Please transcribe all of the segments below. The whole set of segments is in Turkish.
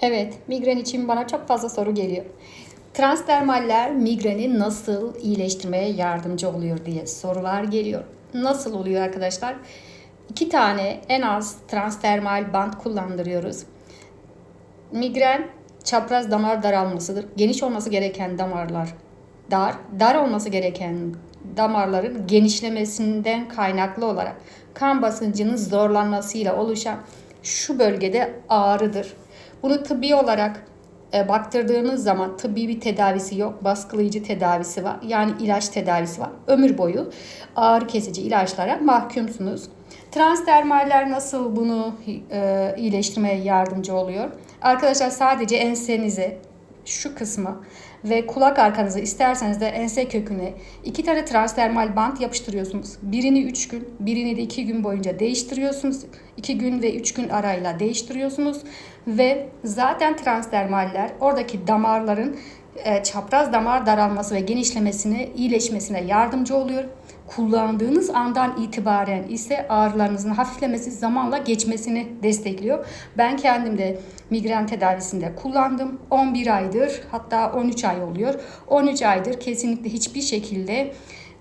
Evet, migren için bana çok fazla soru geliyor. Transdermaller migreni nasıl iyileştirmeye yardımcı oluyor diye sorular geliyor. Nasıl oluyor arkadaşlar? İki tane en az transdermal bant kullandırıyoruz. Migren çapraz damar daralmasıdır. Geniş olması gereken damarlar dar, dar olması gereken damarların genişlemesinden kaynaklı olarak kan basıncının zorlanmasıyla oluşan şu bölgede ağrıdır. Bunu tıbbi olarak e, baktırdığınız zaman tıbbi bir tedavisi yok. Baskılayıcı tedavisi var. Yani ilaç tedavisi var. Ömür boyu ağrı kesici ilaçlara mahkumsunuz. Transdermaller nasıl bunu e, iyileştirmeye yardımcı oluyor? Arkadaşlar sadece ensenize şu kısmı ve kulak arkanızı isterseniz de ense köküne iki tane transdermal bant yapıştırıyorsunuz. Birini 3 gün, birini de 2 gün boyunca değiştiriyorsunuz. 2 gün ve 3 gün arayla değiştiriyorsunuz ve zaten transdermaller oradaki damarların e, çapraz damar daralması ve genişlemesine, iyileşmesine yardımcı oluyor. Kullandığınız andan itibaren ise ağrılarınızın hafiflemesi zamanla geçmesini destekliyor. Ben kendim de migren tedavisinde kullandım. 11 aydır hatta 13 ay oluyor. 13 aydır kesinlikle hiçbir şekilde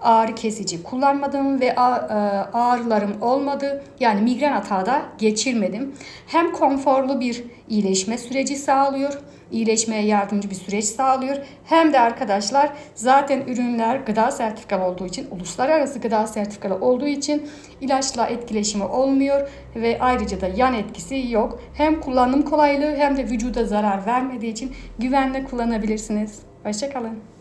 ağrı kesici kullanmadım ve ağrılarım olmadı. Yani migren atağı da geçirmedim. Hem konforlu bir iyileşme süreci sağlıyor iyileşmeye yardımcı bir süreç sağlıyor. Hem de arkadaşlar zaten ürünler gıda sertifikalı olduğu için, uluslararası gıda sertifikalı olduğu için ilaçla etkileşimi olmuyor ve ayrıca da yan etkisi yok. Hem kullanım kolaylığı hem de vücuda zarar vermediği için güvenle kullanabilirsiniz. Hoşçakalın.